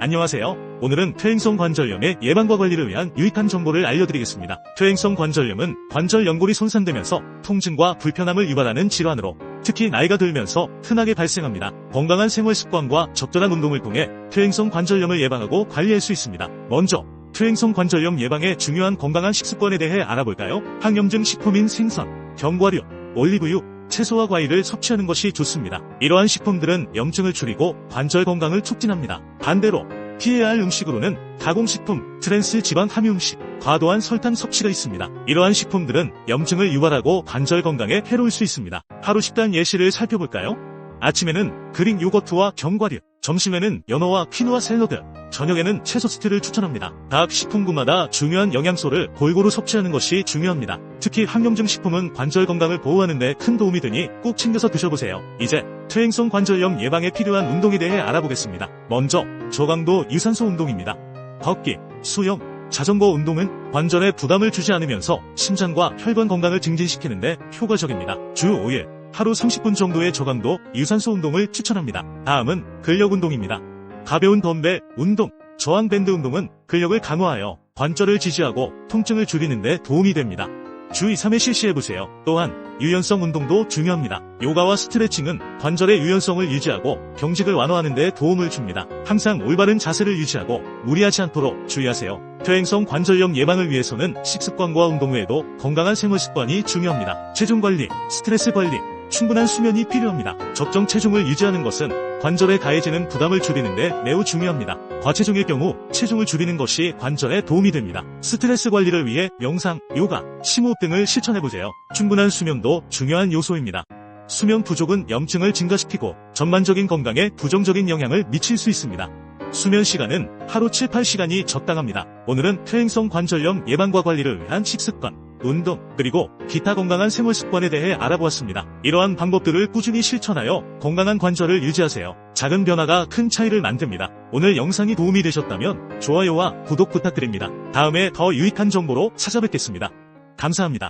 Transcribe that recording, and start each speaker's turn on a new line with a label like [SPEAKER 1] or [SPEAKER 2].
[SPEAKER 1] 안녕하세요. 오늘은 퇴행성 관절염의 예방과 관리를 위한 유익한 정보를 알려드리겠습니다. 퇴행성 관절염은 관절 연골이 손상되면서 통증과 불편함을 유발하는 질환으로 특히 나이가 들면서 흔하게 발생합니다. 건강한 생활 습관과 적절한 운동을 통해 퇴행성 관절염을 예방하고 관리할 수 있습니다. 먼저 퇴행성 관절염 예방에 중요한 건강한 식습관에 대해 알아볼까요? 항염증 식품인 생선, 견과류, 올리브유, 채소와 과일을 섭취하는 것이 좋습니다. 이러한 식품들은 염증을 줄이고 관절 건강을 촉진합니다. 반대로 피해야 할 음식으로는 가공식품, 트랜스 지방 함유 음식, 과도한 설탕 섭취가 있습니다. 이러한 식품들은 염증을 유발하고 관절 건강에 해로울 수 있습니다. 하루 식단 예시를 살펴볼까요? 아침에는 그릭 요거트와 견과류, 점심에는 연어와 퀴노아 샐러드, 저녁에는 채소 스튜를 추천합니다. 각 식품군마다 중요한 영양소를 골고루 섭취하는 것이 중요합니다. 특히 항염증 식품은 관절 건강을 보호하는 데 큰 도움이 되니 꼭 챙겨서 드셔보세요. 이제 퇴행성 관절염 예방에 필요한 운동에 대해 알아보겠습니다. 먼저 저강도 유산소 운동입니다. 걷기, 수영, 자전거 운동은 관절에 부담을 주지 않으면서 심장과 혈관 건강을 증진시키는데 효과적입니다. 주 5일, 하루 30분 정도의 저강도 유산소 운동을 추천합니다. 다음은 근력 운동입니다. 가벼운 덤벨 운동, 저항 밴드 운동은 근력을 강화하여 관절을 지지하고 통증을 줄이는 데 도움이 됩니다. 주 2, 3회 실시해보세요. 또한 유연성 운동도 중요합니다. 요가와 스트레칭은 관절의 유연성을 유지하고 경직을 완화하는 데 도움을 줍니다. 항상 올바른 자세를 유지하고 무리하지 않도록 주의하세요. 퇴행성 관절염 예방을 위해서는 식습관과 운동 외에도 건강한 생활 습관이 중요합니다. 체중 관리, 스트레스 관리, 충분한 수면이 필요합니다. 적정 체중을 유지하는 것은 관절에 가해지는 부담을 줄이는데 매우 중요합니다. 과체중일 경우 체중을 줄이는 것이 관절에 도움이 됩니다. 스트레스 관리를 위해 명상, 요가, 심호흡 등을 실천해보세요. 충분한 수면도 중요한 요소입니다. 수면 부족은 염증을 증가시키고 전반적인 건강에 부정적인 영향을 미칠 수 있습니다. 수면 시간은 하루 7, 8시간이 적당합니다. 오늘은 퇴행성 관절염 예방과 관리를 위한 식습관, 운동, 그리고 기타 건강한 생활 습관에 대해 알아보았습니다. 이러한 방법들을 꾸준히 실천하여 건강한 관절을 유지하세요. 작은 변화가 큰 차이를 만듭니다. 오늘 영상이 도움이 되셨다면 좋아요와 구독 부탁드립니다. 다음에 더 유익한 정보로 찾아뵙겠습니다. 감사합니다.